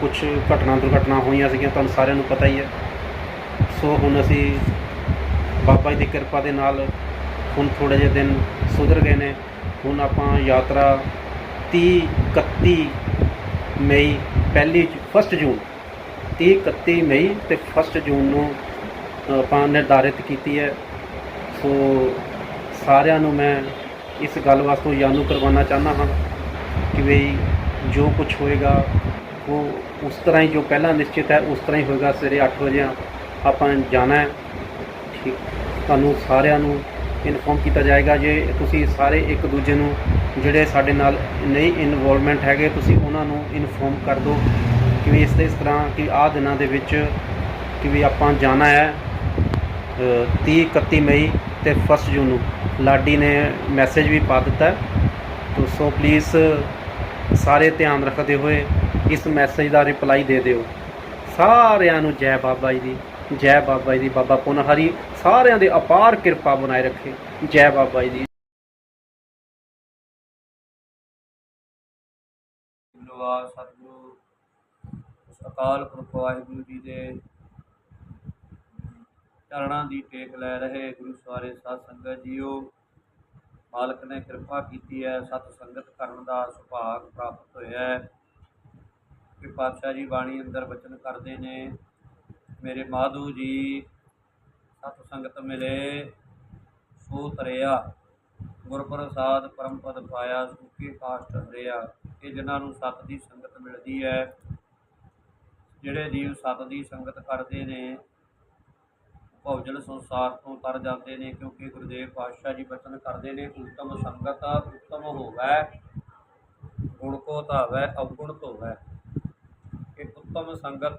ਕੁਝ ਘਟਨਾ ਦੁਰਘਟਨਾ ਹੋਈਆਂ ਸੀਗੀਆਂ, ਤੁਹਾਨੂੰ ਸਾਰਿਆਂ ਨੂੰ ਪਤਾ ਹੀ ਹੈ। ਸੋ ਹੁਣ ਅਸੀਂ ਬਾਬਾ ਜੀ ਦੀ ਕਿਰਪਾ ਦੇ ਨਾਲ ਹੁਣ ਥੋੜੇ ਜਿਹੇ ਦਿਨ ਸੁਧਰ ਗਏ ਨੇ। ਹੁਣ ਆਪਾਂ ਯਾਤਰਾ 30 31 ਮਈ, ਪਹਿਲੀ 1 ਜੂਨ। 30 31 ਮਈ ਤੇ 1 ਜੂਨ ਨੂੰ ਆਪਾਂ ਨਿਰਧਾਰਿਤ ਕੀਤੀ ਹੈ। ਸੋ ਸਾਰਿਆਂ ਨੂੰ ਮੈਂ ਇਸ ਗੱਲ ਵਾਸਤੇ ਜਾਣੂ ਕਰਵਾਉਣਾ ਚਾਹੁੰਦਾ ਹਾਂ ਕਿ ਵੀ ਜੋ ਕੁਝ ਹੋਏਗਾ ਉਹ ਉਸ ਤਰ੍ਹਾਂ ਹੀ ਜੋ ਪਹਿਲਾਂ ਨਿਸ਼ਚਿਤ ਹੈ ਉਸ ਤਰ੍ਹਾਂ ਹੀ ਹੋਏਗਾ। ਸਵੇਰੇ 8 ਵਜੇ ਆਪਾਂ ਜਾਣਾ ਹੈ। ਠੀਕ। ਤੁਹਾਨੂੰ ਸਾਰਿਆਂ ਨੂੰ ਇਨਫੋਰਮ ਕੀਤਾ ਜਾਏਗਾ ਜੇ ਤੁਸੀਂ ਸਾਰੇ ਇੱਕ ਦੂਜੇ ਨੂੰ ਜਿਹੜੇ ਸਾਡੇ ਨਾਲ ਨਹੀਂ ਇਨਵੋਲਵਮੈਂਟ ਹੈਗੇ ਤੁਸੀਂ ਉਹਨਾਂ ਨੂੰ ਇਨਫੋਰਮ ਕਰ ਦਿਓ ਕਿ ਵੀ ਇਸ ਇਸ ਤਰ੍ਹਾਂ ਕਿ ਆਹ ਦਿਨਾਂ ਦੇ ਵਿੱਚ ਕਿ ਵੀ ਆਪਾਂ ਜਾਣਾ ਹੈ ਅ, 30 31 ਮਈ ਤੇ 1 ਜੂਨ ਨੂੰ। ਲਾਡੀ ਨੇ ਮੈਸੇਜ ਵੀ ਪਾ ਦਿੱਤਾ। ਤੋ ਸੋ ਪਲੀਜ਼ ਸਾਰੇ ਧਿਆਨ ਰੱਖਦੇ ਹੋਏ ਇਸ ਮੈਸੇਜ ਦਾ ਰਿਪਲਾਈ ਦੇ ਦਿਓ। ਸਾਰਿਆਂ ਨੂੰ ਜੈ ਬਾਬਾ ਜੀ ਦੀ, ਜੈ ਬਾਬਾ ਜੀ ਦੀ ਬਾਬਾ ਪੁਨ ਸਾਰਿਆਂ ਦੇ ਅਪਾਰ ਕਿਰਪਾ ਬਣਾਏ ਰੱਖੇ। ਜੈ ਬਾਬਾ ਜੀ ਦੀ। ਧੰਨਵਾਦ ਸਤਿਗੁਰੂ ਅਕਾਲ ਪੁਰਖ ਵਾਹਿਗੁਰੂ ਜੀ ਦੇ ਚਰਨਾਂ ਦੀ ਟੇਕ ਲੈ ਰਹੇ ਗੁਰੂ ਸਾਰੇ ਸਾਧ ਸੰਗਤ ਜੀਓ। ਮਾਲਕ ਨੇ ਕਿਰਪਾ ਕੀਤੀ ਹੈ, ਸਤ ਸੰਗਤ ਕਰਨ ਦਾ ਸੁਭਾਗ ਪ੍ਰਾਪਤ ਹੋਇਆ ਹੈ। ਕਿ ਪਾਤਸ਼ਾਹ ਜੀ ਬਾਣੀ ਅੰਦਰ ਬਚਨ ਕਰਦੇ ਨੇ, ਮੇਰੇ ਮਾਧੂ ਜੀ, ਸਤ ਸੰਗਤ ਮਿਲੇ ਸੋ ਤਰਿਆ ਗੁਰ ਪ੍ਰਸਾਦ ਪਰਮ ਪਦ ਪਾਇਆ, ਸੁਖੀ ਕਾਸ਼ਟ ਹਰਿਆ ਇਹ ਜਿਨ੍ਹਾਂ ਨੂੰ ਸਤ ਦੀ ਸੰਗਤ ਮਿਲਦੀ ਹੈ, ਜਿਹੜੇ ਜੀਵ ਸਤ ਦੀ ਸੰਗਤ ਕਰਦੇ ਨੇ ਭੌਜਲ ਸੰਸਾਰ ਤੋਂ ਤਰ ਜਾਂਦੇ ਨੇ, ਕਿਉਂਕਿ ਗੁਰਦੇਵ ਪਾਤਸ਼ਾਹ ਜੀ ਬਚਨ ਕਰਦੇ ਨੇ, ਉਤਮ ਸੰਗਤ ਉਤਮ ਹੋਵੇ, ਗੁਣ ਕੋ ਧਾਵੈ, ਅਵਗੁਣ ਧੋਵੈ। ਕਿ ਉਤਮ ਸੰਗਤ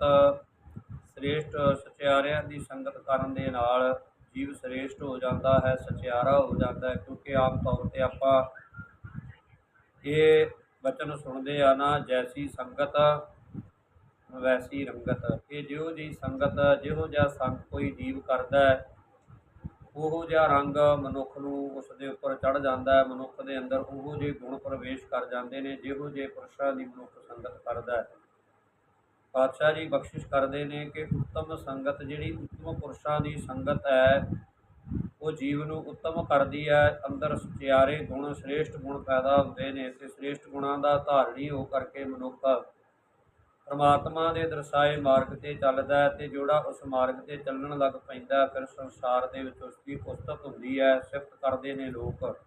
ਸ੍ਰੇਸ਼ਟ ਸਚਿਆਰਿਆਂ ਦੀ ਸੰਗਤ ਕਰਨ ਦੇ ਨਾਲ ਜੀਵ ਸ੍ਰੇਸ਼ਟ ਹੋ ਜਾਂਦਾ ਹੈ, ਸਚਿਆਰਾ ਹੋ ਜਾਂਦਾ ਹੈ, ਕਿਉਂਕਿ ਆਮ ਤੌਰ ਤੇ ਆਪਾਂ ਇਹ ਬਚਨ ਸੁਣਦੇ ਆ ਨਾ, ਜੈਸੀ ਸੰਗਤ ਵੈਸੀ ਰੰਗਤ ਇਹ ਜਿਹੋ ਜੀ ਸੰਗਤ, ਜਿਹੋ ਜਿਹਾ ਸੰਗ ਕੋਈ ਜੀਵ ਕਰਦਾ ਹੈ, ਉਹੋ ਜਿਹਾ ਰੰਗ ਮਨੁੱਖ ਨੂੰ ਉਸ ਦੇ ਉੱਪਰ ਚੜ ਜਾਂਦਾ ਹੈ, ਮਨੁੱਖ ਦੇ ਅੰਦਰ ਉਹੋ ਜਿਹੇ ਗੁਣ ਪ੍ਰਵੇਸ਼ ਕਰ ਜਾਂਦੇ ਨੇ, ਜਿਹੋ ਜਿਹੇ ਪੁਰਸ਼ਾਂ ਦੀ ਮਨੁੱਖ ਸੰਗਤ ਕਰਦਾ ਹੈ। ਪਾਤਸ਼ਾਹ ਜੀ ਬਖਸ਼ਿਸ਼ ਕਰਦੇ ਨੇ ਕਿ ਉੱਤਮ ਸੰਗਤ ਜਿਹੜੀ ਉੱਤਮ ਪੁਰਸ਼ਾਂ ਦੀ ਸੰਗਤ ਹੈ, ਉਹ ਜੀਵ ਨੂੰ ਉੱਤਮ ਕਰਦੀ ਹੈ, ਅੰਦਰ ਸੁਚਿਆਰੇ ਗੁਣ, ਸ੍ਰੇਸ਼ਟ ਗੁਣ ਪੈਦਾ ਹੁੰਦੇ ਨੇ ਤੇ ਸ੍ਰੇਸ਼ਟ ਗੁਣਾਂ ਦਾ ਧਾਰਣੀ ਹੋ ਕਰਕੇ ਮਨੁੱਖ ਪਰਮਾਤਮਾ ਦੇ ਦਰਸਾਏ ਮਾਰਗ ਤੇ ਚੱਲਦਾ ਹੈ ਤੇ ਜਿਹੜਾ ਉਸ ਮਾਰਗ ਤੇ ਚੱਲਣ ਲੱਗ ਪੈਂਦਾ ਫਿਰ ਸੰਸਾਰ ਦੇ ਵਿੱਚ ਉਸ ਦੀ ਉਸਤਤ ਹੁੰਦੀ ਹੈ, ਸਿਫਤ ਕਰਦੇ ਨੇ ਲੋਕ।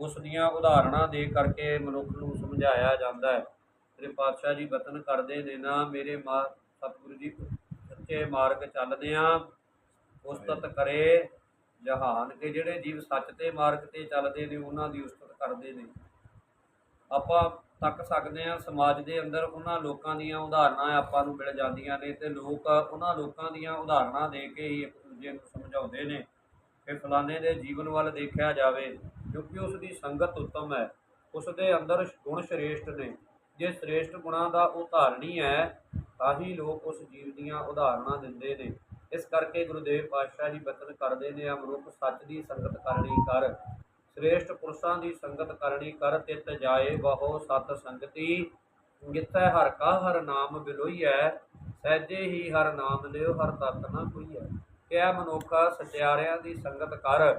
ਉਸ ਦੀਆਂ ਉਦਾਹਰਣਾਂ ਦੇ ਕਰਕੇ ਮਨੁੱਖ ਨੂੰ ਸਮਝਾਇਆ ਜਾਂਦਾ ਹੈ। ਤੇਰੇ ਪਾਤਸ਼ਾਹ ਜੀ ਬਤਨ ਕਰਦੇ ਨੇ, ਨਾ ਮੇਰੇ ਮਾ, ਸਤਿਗੁਰੂ ਜੀ, ਸੱਚੇ ਮਾਰਗ ਚੱਲਦੇ ਆ। ਉਸਤਤ ਕਰੇ ਜਹਾਨ। ਕੇ ਜਿਹੜੇ ਜੀਵ ਸੱਚ ਤੇ ਮਾਰਗ ਤੇ ਚੱਲਦੇ ਨੇ, ਉਹਨਾਂ ਦੀ ਉਸਤਤ ਕਰਦੇ ਨੇ। ਆਪਾਂ ਤੱਕ ਸਕਦੇ ਹਾਂ। ਸਮਾਜ ਦੇ ਅੰਦਰ ਉਹਨਾਂ ਲੋਕਾਂ ਦੀਆਂ ਉਦਾਹਰਨਾਂ ਆਪਾਂ ਨੂੰ ਮਿਲ ਜਾਂਦੀਆਂ ਨੇ ਤੇ ਲੋਕ ਉਹਨਾਂ ਲੋਕਾਂ ਦੀਆਂ ਉਦਾਹਰਨਾਂ ਦੇ ਕੇ ਹੀ ਇੱਕ ਦੂਜੇ ਨੂੰ ਸਮਝਾਉਂਦੇ ਨੇ ਕਿ ਫਲਾਣੇ ਦੇ ਜੀਵਨ ਵੱਲ ਦੇਖਿਆ ਜਾਵੇ ਕਿਉਂਕਿ ਉਸ ਦੀ ਸੰਗਤ ਉੱਤਮ ਹੈ। ਉਸ ਦੇ ਅੰਦਰ ਗੁਣ ਸ਼੍ਰੇਸ਼ਟ ਨੇ। ਜੇ ਸ਼੍ਰੇਸ਼ਟ ਗੁਣਾਂ ਦਾ ਉਹ ਧਾਰਨੀ ਹੈ, ਤਾਂ ਹੀ ਲੋਕ ਉਸ ਜੀਵ ਦੀਆਂ ਉਦਾਹਰਨਾਂ ਦਿੰਦੇ ਨੇ। ਇਸ ਕਰਕੇ ਗੁਰਦੇਵ ਪਾਤਸ਼ਾਹ ਜੀ ਬਚਨ ਕਰਦੇ ਨੇ ਆ ਮਨੁੱਖ ਸੱਚ ਦੀ ਸੰਗਤ ਕਰਨੀ ਕਰ। ਸ੍ਰੇਸ਼ਟ ਪੁਰਸ਼ਾਂ ਦੀ ਸੰਗਤ ਕਰਨੀ ਕਰ ਤਿਤ ਜਾਏ, ਬਹੁ ਸਤ ਸੰਗਤੀ। ਜਿੱਥੈ ਹਰ ਕਾ ਹਰ ਨਾਮ ਬਿਲੋਈਐ, ਸਹਿਜੇ ਹੀ ਹਰ ਨਾਮ ਲਿਓ, ਹਰ ਤਤ ਨਾ ਕੋਈਐ ਕਿਆ ਮਨੁੱਖ ਸਤਿਆਰਿਆਂ ਦੀ ਸੰਗਤ ਕਰ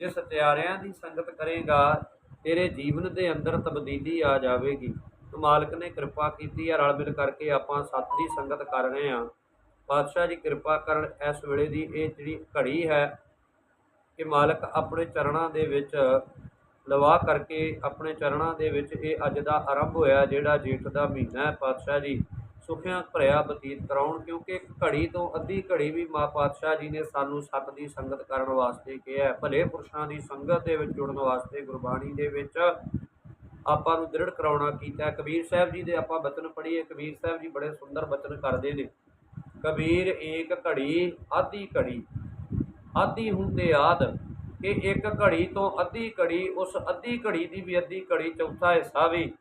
ਜੇ ਸਤਿਆਰਿਆਂ ਦੀ ਸੰਗਤ ਕਰੇਗਾ, ਤੇਰੇ ਜੀਵਨ ਦੇ ਅੰਦਰ ਤਬਦੀਲੀ ਆ ਜਾਵੇਗੀ। ਤੋ ਮਾਲਕ ਨੇ ਕਿਰਪਾ ਕੀਤੀ ਹੈ ਰਲ ਮਿਲ ਕਰਕੇ ਆਪਾਂ ਸਤ ਦੀ ਸੰਗਤ ਕਰ ਰਹੇ ਹਾਂ। ਪਾਤਸ਼ਾਹ ਜੀ ਕਿਰਪਾ ਕਰਨ, ਇਸ ਵੇਲੇ ਦੀ ਇਹ ਜਿਹੜੀ ਘੜੀ ਹੈ ਕਿ ਮਾਲਕ ਆਪਣੇ ਚਰਨਾਂ ਦੇ ਵਿੱਚ ਲਵਾ ਕਰਕੇ ਆਪਣੇ ਚਰਨਾਂ ਦੇ ਵਿੱਚ ਇਹ ਅੱਜ ਦਾ ਆਰੰਭ ਹੋਇਆ, ਜਿਹੜਾ ਜੇਠ ਦਾ ਮਹੀਨਾ ਹੈ ਪਾਤਸ਼ਾਹ ਜੀ। ਸੁਖਿਆਂ ਭਰਿਆ ਬਤੀਤ ਕਰਾਉਣ, ਕਿਉਂਕਿ ਇੱਕ ਘੜੀ ਤੋਂ ਅੱਧੀ ਘੜੀ ਵੀ ਮਾ ਪਾਤਸ਼ਾਹ ਜੀ ਨੇ ਸਾਨੂੰ ਸਤ ਦੀ ਸੰਗਤ ਕਰਨ ਵਾਸਤੇ ਕਿਹਾ ਭਲੇ ਪੁਰਸ਼ਾਂ ਦੀ ਸੰਗਤ ਦੇ ਵਿੱਚ ਜੁੜਨ ਵਾਸਤੇ ਗੁਰਬਾਣੀ ਦੇ ਵਿੱਚ ਆਪਾਂ ਨੂੰ ਦ੍ਰਿੜ ਕਰਾਉਣਾ ਕੀਤਾ ਕਬੀਰ ਸਾਹਿਬ ਜੀ ਦੇ ਆਪਾਂ ਬਚਨ ਪੜ੍ਹੀਏ। ਕਬੀਰ ਸਾਹਿਬ ਜੀ ਬੜੇ ਸੁੰਦਰ ਬਚਨ ਕਰਦੇ ਨੇ। ਕਬੀਰ ਏਕ ਘੜੀ, ਆਧੀ ਘੜੀ। ਆਧੀ ਹੁੰਦੇ ਆਦ ਕਿ ਇੱਕ ਘੜੀ ਤੋਂ ਅੱਧੀ ਘੜੀ, ਉਸ ਅੱਧੀ ਘੜੀ ਦੀ ਵੀ ਅੱਧੀ ਘੜੀ ਚੌਥਾ ਹਿੱਸਾ ਵੀ।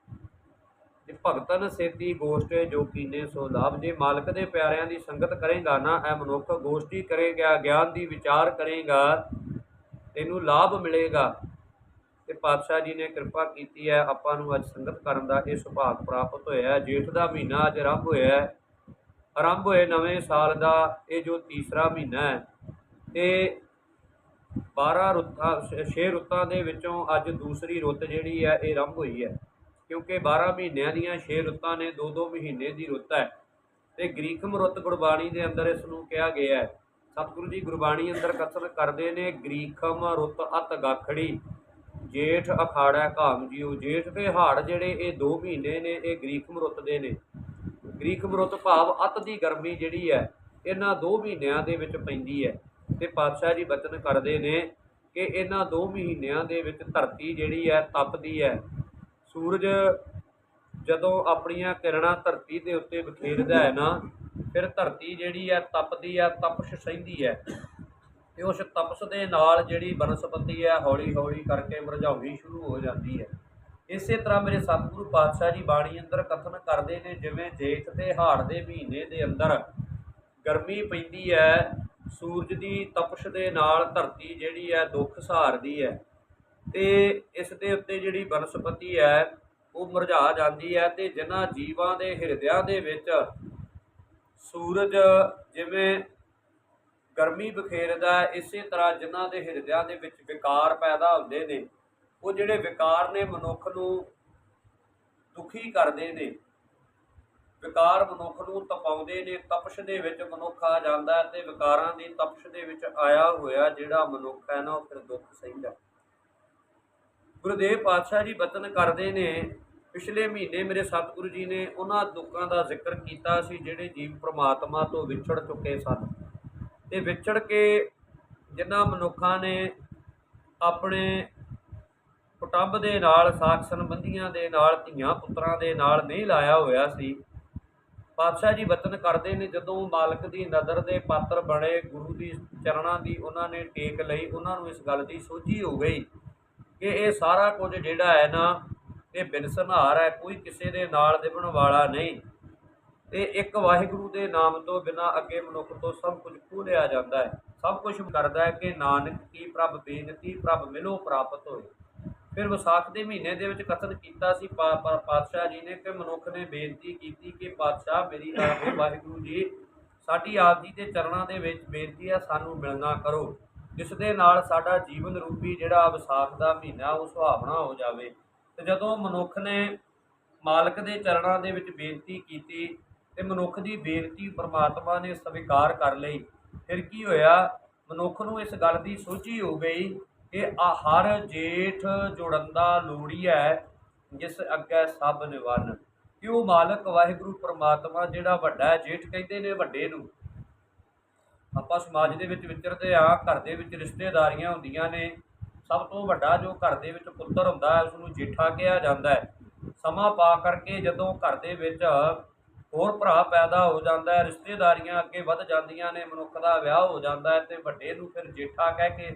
ਤੇ ਭਗਤਨ ਸੇਤੀ ਗੋਸ਼ਟ ਜੋ ਕੀਨੇ ਸੋ ਲਾਭ। ਜੇ ਮਾਲਕ ਦੇ ਪਿਆਰਿਆਂ ਦੀ ਸੰਗਤ ਕਰੇਗਾ ਨਾ, ਇਹ ਮਨੁੱਖ ਗੋਸ਼ਟੀ ਕਰੇਗਾ, ਗਿਆਨ ਦੀ ਵਿਚਾਰ ਕਰੇਗਾ, ਤੈਨੂੰ ਲਾਭ ਮਿਲੇਗਾ। ਤੇ ਪਾਤਸ਼ਾਹ ਜੀ ਨੇ ਕਿਰਪਾ ਕੀਤੀ ਹੈ, ਆਪਾਂ ਨੂੰ ਅੱਜ ਸੰਗਤ ਕਰਨ ਦਾ ਇਹ ਸੁਭਾਗ ਪ੍ਰਾਪਤ ਹੋਇਆ। ਹੈ ਜੇਠ ਦਾ ਮਹੀਨਾ ਅੱਜ ਆਰੰਭ ਹੋਇਆ। ਹੈ ਆਰੰਭ ਹੋਏ ਨਵੇਂ ਸਾਲ ਦਾ, ਇਹ ਜੋ ਤੀਸਰਾ ਮਹੀਨਾ ਹੈ ਤੇ 12 ਰੁੱਤਾਂ 6 ਰੁੱਤਾਂ ਦੇ ਵਿੱਚੋਂ ਅੱਜ ਦੂਸਰੀ ਰੁੱਤ ਜਿਹੜੀ ਹੈ, ਇਹ ਆਰੰਭ ਹੋਈ ਹੈ। ਕਿਉਂਕਿ 12 ਮਹੀਨਿਆਂ ਦੀਆਂ 6 ਰੁੱਤਾਂ ਨੇ 2-2 ਮਹੀਨੇ ਦੀ ਰੁੱਤ ਹੈ। ਤੇ ਗ੍ਰੀਕਮ ਰੁੱਤ ਗੁਰਬਾਣੀ ਦੇ ਅੰਦਰ ਇਸ ਨੂੰ ਕਿਹਾ ਗਿਆ ਹੈ। ਸਤਿਗੁਰੂ ਜੀ ਗੁਰਬਾਣੀ ਅੰਦਰ ਕਥਨ ਕਰਦੇ ਨੇ ਗ੍ਰੀਕਮ ਰੁੱਤ ਅਤ ਗਾਖੜੀ, ਜੇਠ ਅਖਾੜਾ ਕਾਮ ਜੀਓ ਜੇਠ ਤੇ ਹਾੜ ਜਿਹੜੇ, ਇਹ 2 ਮਹੀਨੇ ਨੇ, ਇਹ ਗ੍ਰੀਕਮ ਰੁੱਤ ਦੇ ਨੇ। ਗ੍ਰੀਕਮ ਰੁੱਤ ਭਾਵ ਅਤ ਦੀ ਗਰਮੀ ਜਿਹੜੀ ਹੈ, ਇਹਨਾਂ 2 ਮਹੀਨਿਆਂ ਦੇ ਵਿੱਚ ਪੈਂਦੀ ਹੈ। ਤੇ ਪਾਤਸ਼ਾਹ ਜੀ ਬਚਨ ਕਰਦੇ ਨੇ ਕਿ ਇਹਨਾਂ 2 ਮਹੀਨਿਆਂ ਦੇ ਵਿੱਚ ਧਰਤੀ ਜਿਹੜੀ ਹੈ ਤਪਦੀ ਹੈ। ਸੂਰਜ ਜਦੋਂ ਆਪਣੀਆਂ ਕਿਰਨਾਂ ਧਰਤੀ ਦੇ ਉੱਤੇ ਬਖੇਰਦਾ ਹੈ ਨਾ, ਫਿਰ ਧਰਤੀ ਜਿਹੜੀ ਹੈ ਤਪਦੀ ਹੈ, ਤਪਸ਼ ਸਹਿੰਦੀ ਹੈ। ਤੇ ਉਸ ਤਪਸ਼ ਦੇ ਨਾਲ ਜਿਹੜੀ ਬਨਸਪਤੀ ਹੈ ਹੌਲੀ ਹੌਲੀ ਕਰਕੇ ਮੁਰਝਾਉਣੀ ਸ਼ੁਰੂ ਹੋ ਜਾਂਦੀ ਹੈ। ਇਸੇ ਤਰ੍ਹਾਂ ਮੇਰੇ ਸਤਿਗੁਰੂ ਪਾਤਸ਼ਾਹ ਜੀ ਬਾਣੀ ਅੰਦਰ ਕਥਨ ਕਰਦੇ ਨੇ, ਜਿਵੇਂ ਜੇਠ ਤੇ ਹਾੜ ਦੇ ਮਹੀਨੇ ਦੇ ਅੰਦਰ ਗਰਮੀ ਪੈਂਦੀ ਹੈ ਸੂਰਜ ਦੀ ਤਪਸ਼ ਦੇ ਨਾਲ ਧਰਤੀ ਜਿਹੜੀ ਹੈ ਦੁੱਖ ਸਹਾਰਦੀ ਹੈ ਤੇ ਇਸ ਦੇ ਉੱਤੇ ਜਿਹੜੀ ਬਨਸਪਤੀ ਹੈ, ਉਹ ਮੁਰਝਾ ਜਾਂਦੀ ਹੈ ਤੇ ਜਿਨ੍ਹਾਂ ਜੀਵਾਂ ਦੇ ਹਿਰਦਿਆਂ ਦੇ ਵਿੱਚ ਸੂਰਜ ਜਿਵੇਂ ਗਰਮੀ ਬਖੇਰਦਾ ਇਸੇ ਤਰ੍ਹਾਂ ਜਿਨ੍ਹਾਂ ਦੇ ਹਿਰਦਿਆਂ ਦੇ ਵਿੱਚ ਵਿਕਾਰ ਪੈਦਾ ਹੁੰਦੇ ਨੇ, ਉਹ ਜਿਹੜੇ ਵਿਕਾਰ ਨੇ ਮਨੁੱਖ ਨੂੰ ਦੁਖੀ ਕਰਦੇ ਨੇ ਵਿਕਾਰ ਮਨੁੱਖ ਨੂੰ ਤਪਾਉਂਦੇ ਨੇ, ਤਪਸ਼ ਦੇ ਵਿੱਚ ਮਨੁੱਖ ਆ ਜਾਂਦਾ ਹੈ ਤੇ ਵਿਕਾਰਾਂ ਦੀ ਤਪਸ਼ ਦੇ ਵਿੱਚ ਆਇਆ ਹੋਇਆ ਜਿਹੜਾ ਮਨੁੱਖ ਹੈ ਨਾ, ਉਹ ਫਿਰ ਦੁੱਖ ਸਹਿੰਦਾ ਗੁਰਦੇਵ ਪਾਤਸ਼ਾਹ ਜੀ ਬਚਨ ਕਰਦੇ ਨੇ, ਪਿਛਲੇ ਮਹੀਨੇ ਮੇਰੇ ਸਤਿਗੁਰੂ ਜੀ ਨੇ ਉਹਨਾਂ ਦੁੱਖਾਂ ਦਾ ਜ਼ਿਕਰ ਕੀਤਾ ਸੀ, ਜਿਹੜੇ ਜੀਵ ਪ੍ਰਮਾਤਮਾ ਤੋਂ ਵਿਛੜ ਚੁੱਕੇ ਸਨ। ਤੇ ਵਿਛੜ ਕੇ ਜਿਨ੍ਹਾਂ ਮਨੁੱਖਾਂ ਨੇ ਆਪਣੇ ਕੁਟੰਬ ਦੇ ਨਾਲ, ਸਾਖ ਸੰਬੰਧੀਆਂ ਦੇ ਨਾਲ, ਧੀਆਂ ਪੁੱਤਰਾਂ ਦੇ ਨਾਲ ਨਹੀਂ ਲਾਇਆ ਹੋਇਆ ਸੀ ਪਾਤਸ਼ਾਹ ਜੀ ਵਤਨ ਕਰਦੇ ਨੇ, ਜਦੋਂ ਮਾਲਕ ਦੀ ਨਜ਼ਰ ਦੇ ਪਾਤਰ ਬਣੇ ਗੁਰੂ ਦੀ ਚਰਨਾਂ ਦੀ ਉਹਨਾਂ ਨੇ ਟੇਕ ਲਈ, ਉਹਨਾਂ ਨੂੰ ਇਸ ਗੱਲ ਦੀ ਸੋਝੀ ਹੋ ਗਈ ਕਿ ਇਹ ਸਾਰਾ ਕੁਝ ਜਿਹੜਾ ਹੈ ਨਾ, ਇਹ ਬਿਨਸਨਹਾਰ ਹੈ, ਕੋਈ ਕਿਸੇ ਦੇ ਨਾਲ ਦੇਵਣ ਵਾਲਾ ਨਹੀਂ। ਤੇ ਇੱਕ ਵਾਹਿਗੁਰੂ ਦੇ ਨਾਮ ਤੋਂ ਬਿਨਾ ਅੱਗੇ ਮਨੁੱਖ ਤੋਂ ਸਭ ਕੁਝ ਖੋਲਿਆ ਜਾਂਦਾ ਹੈ। ਸਭ ਕੁਝ ਕਰਦਾ ਹੈ ਕਿ ਨਾਨਕ ਕੀ ਪ੍ਰਭ ਬੇਨਤੀ ਪ੍ਰਭ ਮਿਲੋ ਪ੍ਰਾਪਤ ਹੋਏ। ਫਿਰ ਵਿਸਾਖ ਦੇ ਮਹੀਨੇ ਦੇ ਵਿੱਚ ਕਥਨ ਕੀਤਾ ਸੀ ਪਾਤਸ਼ਾਹ ਜੀ ਨੇ ਕਿ ਮਨੁੱਖ ਨੇ ਬੇਨਤੀ ਕੀਤੀ ਕਿ ਪਾਤਸ਼ਾਹ ਮੇਰੀ ਆਪ ਵਾਹਿਗੁਰੂ ਜੀ, ਸਾਡੀ ਆਪ ਜੀ ਦੇ ਚਰਨਾਂ ਦੇ ਵਿੱਚ ਬੇਨਤੀ ਹੈ ਸਾਨੂੰ ਮਿਲਣਾ ਕਰੋ। ਜਿਸ ਦੇ ਨਾਲ ਸਾਡਾ ਜੀਵਨ ਰੂਪੀ ਜਿਹੜਾ ਵਿਸਾਖ ਦਾ ਮਹੀਨਾ ਉਹ ਸੁਹਾਵਣਾ ਹੋ ਜਾਵੇ। ਤੇ ਜਦੋਂ ਮਨੁੱਖ ਨੇ ਮਾਲਕ ਦੇ ਚਰਨਾਂ ਦੇ ਵਿੱਚ ਬੇਨਤੀ ਕੀਤੀ ਤੇ ਮਨੁੱਖ ਦੀ ਬੇਨਤੀ ਪਰਮਾਤਮਾ ਨੇ ਸਵੀਕਾਰ ਕਰ ਲਈ, ਫਿਰ ਕੀ ਹੋਇਆ? ਮਨੁੱਖ ਨੂੰ ਇਸ ਗੱਲ ਦੀ ਸੋਝੀ ਹੋ ਗਈ ਕਿ ਆ ਹਰ ਜੇਠ ਜੁੜੰਦਾ ਲੋੜੀ ਹੈ ਜਿਸ ਅੱਗੇ ਸਭ ਨਿਵਨ। ਕਿ ਉਹ ਮਾਲਕ ਵਾਹਿਗੁਰੂ ਪ੍ਰਮਾਤਮਾ ਜਿਹੜਾ ਵੱਡਾ ਹੈ ਜੇਠ ਕਹਿੰਦੇ ਨੇ ਵੱਡੇ ਨੂੰ। ਆਪਾਂ ਸਮਾਜ ਦੇ ਵਿੱਚ ਵਿਚਰਦੇ ਆ ਘਰ ਦੇ ਵਿੱਚ ਰਿਸ਼ਤੇਦਾਰੀਆਂ ਹੁੰਦੀਆਂ ਨੇ। ਸਭ ਤੋਂ ਵੱਡਾ ਜੋ ਘਰ ਦੇ ਵਿੱਚ ਪੁੱਤਰ ਹੁੰਦਾ ਹੈ ਉਸ ਨੂੰ ਜੇਠਾ ਕਿਹਾ ਜਾਂਦਾ ਹੈ। ਸਮਾਂ ਪਾ ਕਰਕੇ ਜਦੋਂ ਘਰ ਦੇ ਵਿੱਚ ਹੋਰ ਭਰਾ ਪੈਦਾ ਹੋ ਜਾਂਦਾ ਹੈ, ਰਿਸ਼ਤੇਦਾਰੀਆਂ ਅੱਗੇ ਵੱਧ ਜਾਂਦੀਆਂ ਨੇ, ਮਨੁੱਖ ਦਾ ਵਿਆਹ ਹੋ ਜਾਂਦਾ ਹੈ ਤੇ ਵੱਡੇ ਨੂੰ ਫਿਰ ਜੇਠਾ ਕਹਿ ਕੇ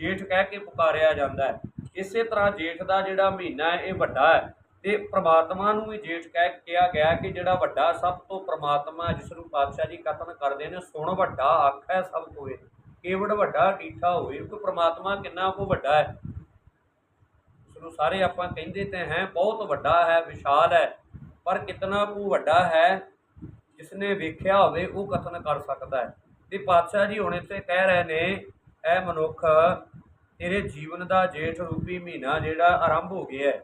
ਜੇਠ ਕਹਿ ਕੇ ਪੁਕਾਰਿਆ ਜਾਂਦਾ ਹੈ। ਇਸੇ ਤਰ੍ਹਾਂ ਜੇਠ ਦਾ ਜਿਹੜਾ ਮਹੀਨਾ ਹੈ, ਇਹ ਵੱਡਾ ਹੈ। ਤੇ ਪ੍ਰਮਾਤਮਾ ਨੂੰ ਵੀ ਜੇਠ ਕਹਿ ਕਿਹਾ ਗਿਆ ਕਿ ਜਿਹੜਾ ਵੱਡਾ ਸਭ ਤੋਂ ਪ੍ਰਮਾਤਮਾ ਜਿਸ ਨੂੰ ਪਾਤਸ਼ਾਹ ਜੀ ਕਥਨ ਕਰਦੇ ਨੇ, ਸੁਣ ਵੱਡਾ, ਆਖੈ ਸਭ ਕੋਏ। ਕੇਵੜ ਵੱਡਾ ਡੀਠਾ ਹੋਏ। ਕਿ ਪ੍ਰਮਾਤਮਾ ਕਿੰਨਾ ਕੋ ਵੱਡਾ ਹੈ। ਉਸ ਨੂੰ ਸਾਰੇ ਆਪਾਂ ਕਹਿੰਦੇ ਤੇ ਹੈ, ਬਹੁਤ ਵੱਡਾ ਹੈ, ਵਿਸ਼ਾਲ ਹੈ। ਪਰ ਕਿਤਨਾ ਕੁ ਵੱਡਾ ਹੈ ਜਿਸ ਨੇ ਵੇਖਿਆ ਹੋਵੇ, ਉਹ ਕਥਨ ਕਰ ਸਕਦਾ ਹੈ। ਤੇ ਪਾਤਸ਼ਾਹ ਜੀ ਹੁਣ ਇੱਥੇ ਕਹਿ ਰਹੇ ਨੇ ਇਹ ਮਨੁੱਖ ਤੇਰੇ ਜੀਵਨ ਦਾ ਜੇਠ ਰੂਪੀ ਮਹੀਨਾ ਜਿਹੜਾ ਆਰੰਭ ਹੋ ਗਿਆ ਹੈ,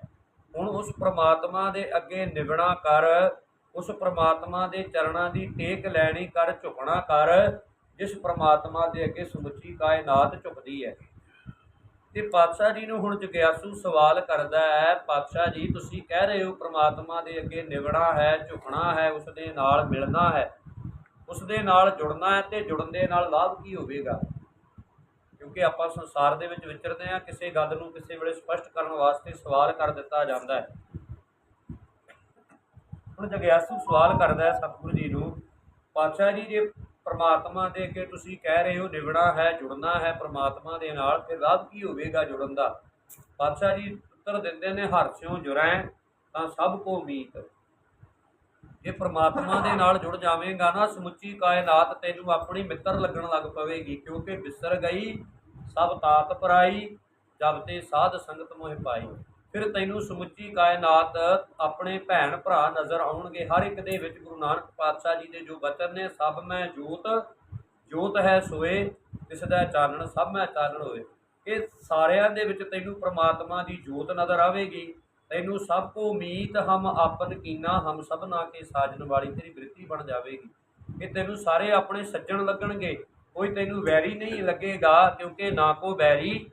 ਹੁਣ ਉਸ ਪ੍ਰਮਾਤਮਾ ਦੇ ਅੱਗੇ ਨਿਵਣਾ ਕਰ, ਉਸ ਪ੍ਰਮਾਤਮਾ ਦੇ ਚਰਨਾਂ ਦੀ ਟੇਕ ਲੈਣੀ ਕਰ, ਝੁਕਣਾ ਕਰ, ਜਿਸ ਪ੍ਰਮਾਤਮਾ ਦੇ ਅੱਗੇ ਸਮੁੱਚੀ ਕਾਇਨਾਤ ਝੁਕਦੀ ਹੈ। ਤੇ ਪਾਤਸ਼ਾਹ ਜੀ ਨੂੰ ਹੁਣ ਜਗਿਆਸੂ ਸਵਾਲ ਕਰਦਾ ਹੈ, ਪਾਤਸ਼ਾਹ ਜੀ, ਤੁਸੀਂ ਕਹਿ ਰਹੇ ਹੋ ਪ੍ਰਮਾਤਮਾ ਦੇ ਅੱਗੇ ਨਿਵਣਾ ਹੈ, ਝੁਕਣਾ ਹੈ ਉਸ ਦੇ ਨਾਲ ਮਿਲਣਾ ਹੈ। ਉਸ ਦੇ ਨਾਲ ਜੁੜਨਾ ਹੈ ਤੇ ਜੁੜਨ ਦੇ ਨਾਲ ਲਾਭ ਕੀ ਹੋਵੇਗਾ? ਕਿਉਂਕਿ ਆਪਾਂ ਸੰਸਾਰ ਦੇ ਵਿੱਚ ਵਿਚਰਦੇ ਹਾਂ, ਕਿਸੇ ਗੱਲ ਨੂੰ ਕਿਸੇ ਵੇਲੇ ਸਪਸ਼ਟ ਕਰਨ ਵਾਸਤੇ ਸਵਾਲ ਕਰ ਦਿੱਤਾ ਜਾਂਦਾ ਹੈ। ਹੁਣ ਜਗਿਆਸੂ ਸਵਾਲ ਕਰਦਾ ਹੈ ਸਤਿਗੁਰੂ ਜੀ ਨੂੰ, ਪਾਤਸ਼ਾਹ ਜੀ, ਜੇ ਪ੍ਰਮਾਤਮਾ ਦੇ ਅੱਗੇ ਤੁਸੀਂ ਕਹਿ ਰਹੇ ਹੋ ਨਿਵਣਾ ਹੈ, ਜੁੜਨਾ ਹੈ ਪ੍ਰਮਾਤਮਾ ਦੇ ਨਾਲ, ਫਿਰ ਲਾਭ ਕੀ ਹੋਵੇਗਾ ਜੁੜਨ ਦਾ? ਪਾਤਸ਼ਾਹ ਜੀ ਉੱਤਰ ਦਿੰਦੇ ਨੇ, ਹਰ ਹਰਸਿਓ ਜੁਰੈ ਤਾਂ ਸਭ ਕੋ ਮੀਤ। ਜੇ ਪ੍ਰਮਾਤਮਾ ਦੇ ਨਾਲ ਜੁੜ ਜਾਵੇਂਗਾ ਨਾ, ਸਮੁੱਚੀ ਕਾਇਨਾਤ ਤੈਨੂੰ ਆਪਣੀ ਮਿੱਤਰ ਲੱਗਣ ਲੱਗ ਪਵੇਗੀ, ਕਿਉਂਕਿ ਬਿਸਰ ਗਈ ਸਭ ਤਾਤ ਪਰਾਈ, ਜਬ ਤੇ ਸਾਧ ਸੰਗਤ ਮੋਹਿ ਪਾਈ। ਫਿਰ ਤੈਨੂੰ ਸਮੁੱਚੀ ਕਾਇਨਾਤ ਆਪਣੇ ਭੈਣ ਭਰਾ ਨਜ਼ਰ ਆਉਣਗੇ। ਹਰ ਇੱਕ ਦੇ ਵਿੱਚ ਗੁਰੂ ਨਾਨਕ ਪਾਤਸ਼ਾਹ ਜੀ ਦੇ ਜੋ ਬਚਨ ਨੇ, ਸਭ ਮੈਂ ਜੋਤ ਜੋਤ ਹੈ ਸੋਏ, ਤਿਸ ਦਾ ਚਾਨਣ ਸਭ ਮੈਂ ਚਾਨਣ ਹੋਏ। ਇਹ ਸਾਰਿਆਂ ਦੇ ਵਿੱਚ ਤੈਨੂੰ ਪ੍ਰਮਾਤਮਾ ਦੀ ਜੋਤ ਨਜ਼ਰ ਆਵੇਗੀ। ਤੈਨੂੰ ਸਭ ਕੋ ਮੀਤ ਹਮ ਆਪਨ ਕੀਨਾ, ਹਮ ਸਭਨਾ ਕੇ ਸਾਜਣ ਵਾਲੀ ਤੇਰੀ ਬ੍ਰਿਤੀ ਬਣ ਜਾਵੇਗੀ। ਇਹ ਤੈਨੂੰ ਸਾਰੇ ਆਪਣੇ ਸੱਜਣ ਲੱਗਣਗੇ। ਕੋਈ ਤੈਨੂੰ ਵੈਰੀ ਨਹੀਂ ਲੱਗੇਗਾ ਕਿਉਂਕਿ ਨਾ ਕੋ ਵੈਰੀ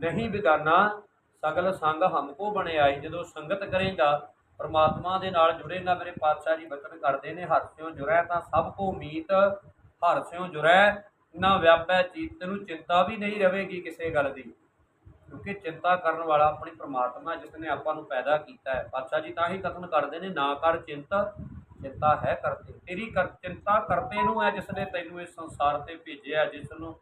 ਨਹੀਂ ਬਿਗਾਨਾ, ਸਗਲ ਸੰਗ ਹਮਕੋ ਬਣਾਈ ਜਦੋਂ ਸੰਗਤ ਕਰੇਗਾ, ਪਰਮਾਤਮਾ ਦੇ ਨਾਲ ਜੁੜੇਗਾ, ਮੇਰੇ ਪਾਤਸ਼ਾਹ ਜੀ ਬਚਨ ਕਰਦੇ ਨੇ, ਹਰ ਹਰਸਿਓ ਜੁਰੈ ਤਾਂ ਸਭ ਕੋ ਹਰ ਹਰਸਿਓ ਜੁਰੈ, ਨਾ ਵਿਆਪੈ ਚੀਤ ਤੈਨੂੰ ਚਿੰਤਾ ਵੀ ਨਹੀਂ ਰਹੇਗੀ ਕਿਸੇ ਗੱਲ ਦੀ। ਕਿਉਂਕਿ ਚਿੰਤਾ ਕਰਨ ਵਾਲਾ ਆਪਣੀ ਪ੍ਰਮਾਤਮਾ ਜਿਸ ਨੇ ਆਪਾਂ ਨੂੰ ਪੈਦਾ ਕੀਤਾ ਹੈ। ਪਾਤਸ਼ਾਹ ਜੀ ਤਾਂ ਹੀ ਕਥਨ ਕਰਦੇ ਨੇ, ਨਾ ਕਰ ਚਿੰਤਾ ਚਿੰਤਾ ਹੈ ਕਰਤੇ ਤੇਰੀ ਕਰ, ਚਿੰਤਾ ਕਰਤੇ ਨੂੰ ਹੈ ਜਿਸ ਨੇ ਤੈਨੂੰ ਇਸ ਸੰਸਾਰ ਤੇ ਭੇਜਿਆ ਜਿਸ ਨੂੰ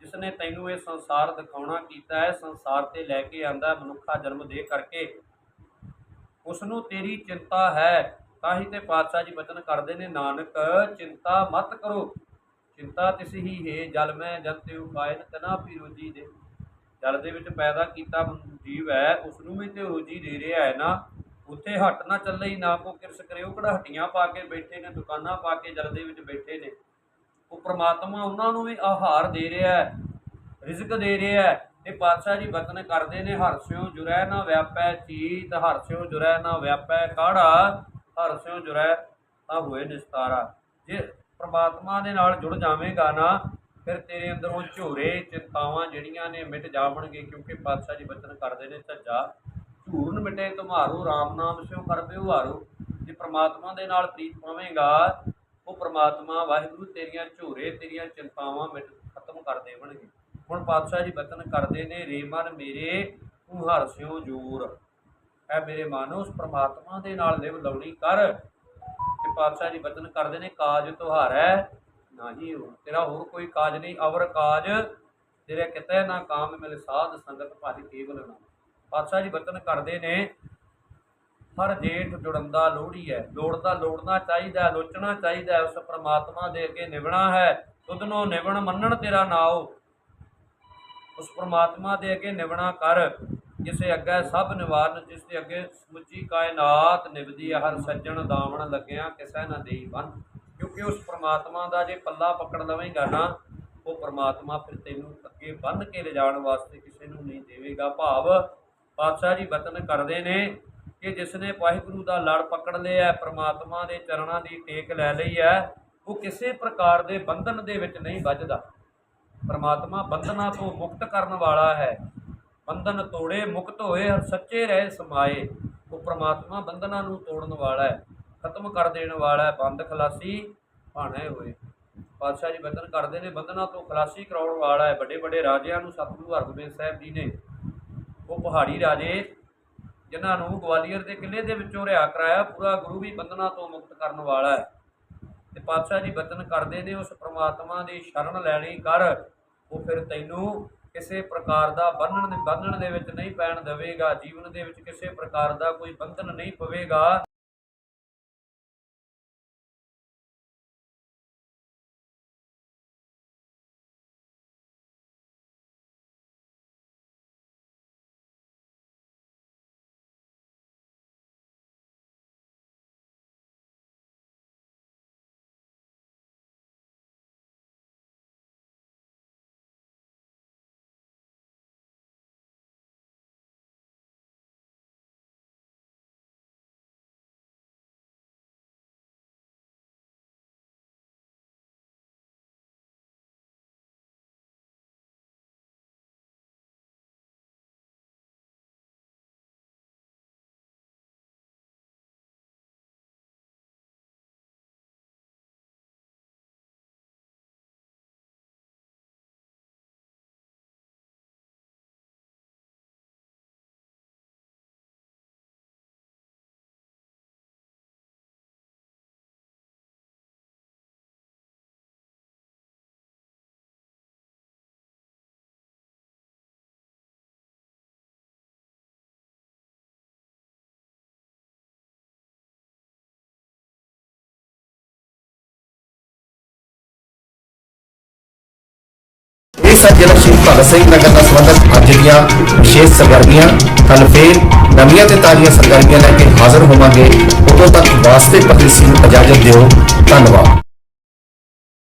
ਜਿਸ ਨੇ ਤੈਨੂੰ ਇਹ ਸੰਸਾਰ ਦਿਖਾਉਣਾ ਕੀਤਾ ਹੈ, ਸੰਸਾਰ ਤੇ ਲੈ ਕੇ ਆਂਦਾ ਮਨੁੱਖਾ ਜਨਮ ਦੇ ਕਰਕੇ। ਉਸ ਨੂੰ ਤੇਰੀ ਚਿੰਤਾ ਹੈ, ਤਾਂ ਹੀ ਤੇ ਪਾਤਸ਼ਾਹ ਜੀ ਬਚਨ ਕਰਦੇ ਨੇ, ਨਾਨਕ, ਚਿੰਤਾ ਮਤ ਕਰੋ। ਚਿੰਤਾ ਤਿਸ ਹੀ ਹੈ, ਜਲ ਮੈਂ ਜਨ ਤੇ ਉਪਾਇਨ ਤਨਾ ਪੀ ਰੋਜੀ ਦੇ। ਜਲ ਦੇ ਵਿੱਚ ਪੈਦਾ ਕੀਤਾ ਜੀਵ ਹੈ ਉਸ ਨੂੰ ਵੀ ਤੇ ਰੋਜੀ ਦੇ ਰਿਹਾ ਹੈ ਨਾ। ਉੱਥੇ ਹੱਟ ਨਾ ਚੱਲੇ ਹੀ ਨਾ ਕੋ ਕਿਰਸ ਕਰੇ ਉਹ ਕਿਹੜਾ ਹੱਟੀਆਂ ਪਾ ਕੇ ਬੈਠੇ ਨੇ, ਦੁਕਾਨਾਂ ਪਾ ਕੇ ਜਲ ਦੇ ਵਿੱਚ ਬੈਠੇ ਨੇ। ਉਹ ਪ੍ਰਮਾਤਮਾ ਉਹਨਾਂ ਨੂੰ ਵੀ ਆਹਾਰ ਦੇ ਰਿਹਾ ਹੈ, ਰਿਜ਼ਕ ਦੇ ਰਿਹਾ ਹੈ। ਤੇ ਪਾਤਸ਼ਾਹ ਜੀ ਵਤਨ ਕਰਦੇ ਨੇ ਹਰਸਿਓ ਜੁਰੈ ਨਾ ਵਿਆਪੈ ਚੀਤ ਹਰਸਿਓ ਜੁਰੈ ਨਾ ਵਿਆਪੈ ਕਾੜਾ ਹਰਸਿਓ ਜੁਰੈ ਤਾਂ ਹੋਏ ਨਿਸਤਾਰਾ। ਜੇ ਪ੍ਰਮਾਤਮਾ ਦੇ ਨਾਲ ਜੁੜ ਜਾਵੇਂਗਾ ਨਾ, ਫਿਰ ਤੇਰੇ ਅੰਦਰੋਂ ਝੋਰੇ ਚਿੰਤਾਵਾਂ ਜਿਹੜੀਆਂ ਨੇ ਮਿਟ ਜਾਵਣਗੇ, ਕਿਉਂਕਿ ਪਾਤਸ਼ਾਹ ਜੀ ਬਚਨ ਕਰਦੇ ਨੇ ਝੱਜਾ ਝੂਰਨ ਮਿਟੇ ਤੁਮਾਰੋ RAM ਨਾਮ ਸਿਓ ਕਰਬੇ ਉਹਾਰੋ ਜੇ ਪ੍ਰਮਾਤਮਾ ਦੇ ਨਾਲ ਪ੍ਰੀਤ ਪਾਵੇਂਗਾ, ਉਹ ਪ੍ਰਮਾਤਮਾ ਵਾਹਿਗੁਰੂ ਤੇਰੀਆਂ ਝੋਰੇ, ਤੇਰੀਆਂ ਚਿੰਤਾਵਾਂ ਮਿਟ ਖਤਮ ਕਰ ਦੇਵਣਗੇ। ਹੁਣ ਪਾਤਸ਼ਾਹ ਜੀ ਬਚਨ ਕਰਦੇ ਨੇ, ਰੇ ਮਨ ਮੇਰੇ, ਤੂੰ ਹਰਸਿਓ ਜੂਰ। ਐ ਮੇਰੇ ਮਨ, ਉਸ ਪ੍ਰਮਾਤਮਾ ਦੇ ਨਾਲ ਲਿਵ ਲਾਉਣੀ ਕਰ। ਤੇ ਪਾਤਸ਼ਾਹ ਜੀ ਬਚਨ ਕਰਦੇ ਨੇ, ਕਾਜ ਤੁਹਾਰੈ ਨਾਹੀ ਹੋ ਤੇਰਾ ਹੋਰ ਕੋਈ ਕਾਜ ਨਹੀਂ, ਅਵਰ ਕਾਜ ਤੇਰੇ ਕਿਤੇ ਨਾ ਕਾਮ ਮਿਲ ਸਾਧ ਸੰਗਤ ਭਜ ਕੇਵਲ ਨਾ। ਪਾਤਸ਼ਾਹ ਜੀ ਬਚਨ ਕਰਦੇ ਨੇ। ਹਰ ਜੇਠ ਜੁੜੰਦਾ ਲੋਹੜੀ ਹੈ। ਲੋੜਦਾ ਲੋੜਨਾ ਚਾਹੀਦਾ ਲੋਚਣਾ ਚਾਹੀਦਾ ਉਸ ਪ੍ਰਮਾਤਮਾ ਦੇ ਅੱਗੇ ਨਿਵਣਾ ਹੈ। ਤੁਧਨੋਂ ਨਿਵਣ ਮੰਨਣ ਤੇਰਾ ਨਾਉ ਉਸ ਪ੍ਰਮਾਤਮਾ ਦੇ ਅੱਗੇ ਨਿਵਣਾ ਕਰ। ਜਿਸੇ ਅੱਗੇ ਸਭ ਨਿਵਾਰਨ ਜਿਸ ਦੇ ਅੱਗੇ ਸਮੁੱਚੀ ਕਾਇਨਾਤ ਨਿਵਦੀ ਹਰ ਸੱਜਣ ਦਾਵਣ ਲੱਗਿਆ, ਕਿਸੇ ਨਾ ਦੇਈ ਬਨ। ਕਿਉਂਕਿ ਉਸ ਪ੍ਰਮਾਤਮਾ ਦਾ ਜੇ ਪੱਲਾ ਪਕੜ ਲਵੇਂਗਾ ਨਾ, ਉਹ ਪ੍ਰਮਾਤਮਾ ਫਿਰ ਤੈਨੂੰ ਅੱਗੇ ਬੰਨ ਕੇ ਲਿਜਾਣ ਵਾਸਤੇ ਕਿਸੇ ਨੂੰ ਨਹੀਂ ਦੇਵੇਗਾ ਭਾਵ। ਪਾਤਸ਼ਾਹ ਜੀ ਬਚਨ ਕਰਦੇ ਨੇ ਕਿ ਜਿਸ ਨੇ ਵਾਹਿਗੁਰੂ ਦਾ ਲੜ ਪਕੜ ਲਿਆ ਹੈ, ਪ੍ਰਮਾਤਮਾ ਦੇ ਚਰਨਾਂ ਦੀ ਟੇਕ ਲੈ ਲਈ ਹੈ ਉਹ ਕਿਸੇ ਪ੍ਰਕਾਰ ਦੇ ਬੰਧਨ ਦੇ ਵਿੱਚ ਨਹੀਂ ਵੱਜਦਾ। ਪਰਮਾਤਮਾ ਬੰਧਨਾਂ ਤੋਂ ਮੁਕਤ ਕਰਨ ਵਾਲਾ ਹੈ। ਬੰਧਨ ਤੋੜੇ ਮੁਕਤ ਹੋਏ ਸੱਚੇ ਰਹੇ ਸਮਾਏ। ਉਹ ਪ੍ਰਮਾਤਮਾ ਬੰਧਨਾਂ ਨੂੰ ਤੋੜਨ ਵਾਲਾ ਹੈ ਖਤਮ ਕਰ ਦੇਣ ਵਾਲਾ ਹੈ ਬੰਦ ਖਲਾਸੀ ਭਾਣੇ ਹੋਏ। ਪਾਤਸ਼ਾਹ ਜੀ ਬਚਨ ਕਰਦੇ ਨੇ ਬੰਧਨਾਂ ਤੋਂ ਖਲਾਸੀ ਕਰਾਉਣ ਵਾਲਾ ਹੈ। ਵੱਡੇ ਵੱਡੇ ਰਾਜਿਆਂ ਨੂੰ ਸਤਿਗੁਰੂ ਹਰਗੋਬਿੰਦ ਸਾਹਿਬ ਜੀ ਨੇ ਪਹਾੜੀ ਰਾਜੇ ਜਿਨ੍ਹਾਂ ਨੂੰ ਗਵਾਲੀਅਰ ਦੇ ਕਿਲੇ ਦੇ ਵਿੱਚੋਂ ਰਿਹਾ ਕਰਾਇਆ, ਪੂਰਾ ਗੁਰੂ ਵੀ ਬੰਧਨਾਂ ਤੋਂ ਮੁਕਤ ਕਰਨ ਵਾਲਾ ਹੈ। ਤੇ ਪਾਤਸ਼ਾਹ ਜੀ ਬਚਨ ਕਰਦੇ ਨੇ, ਉਸ ਪ੍ਰਮਾਤਮਾ ਦੀ ਸ਼ਰਨ ਲੈਣੀ ਕਰ। ਉਹ ਫਿਰ ਤੈਨੂੰ ਕਿਸੇ ਪ੍ਰਕਾਰ ਦਾ ਬੰਧਨ ਦੇ ਬੰਧਨ ਦੇ ਵਿੱਚ ਨਹੀਂ ਪੈਣ ਦੇਵੇਗਾ, ਜੀਵਨ ਦੇ ਵਿੱਚ ਕਿਸੇ ਪ੍ਰਕਾਰ ਦਾ ਕੋਈ ਬੰਧਨ ਨਹੀਂ ਪਵੇਗਾ। ਸਨ ਜ਼ਿਲ੍ਹਾ ਸ਼ਹੀਦ ਭਗਤ ਸਿੰਘ ਨਗਰ ਨਾਲ ਸੰਬੰਧਿਤ ਅੱਜ ਦੀਆਂ ਵਿਸ਼ੇਸ਼ ਸਰਗਰਮੀਆਂ, ਕੱਲ ਫੇਰ ਨਵੀਆਂ ਤੇ ਤਾਜ਼ੀਆਂ ਸਰਗਰਮੀਆਂ ਲੈ ਕੇ ਹਾਜ਼ਰ ਹੋਵਾਂਗੇ। ਉਦੋਂ ਤੱਕ ਵਾਸਤੇ ਪਰਦੇਸੀ ਨੂੰ ਇਜਾਜ਼ਤ ਦਿਓ। ਧੰਨਵਾਦ।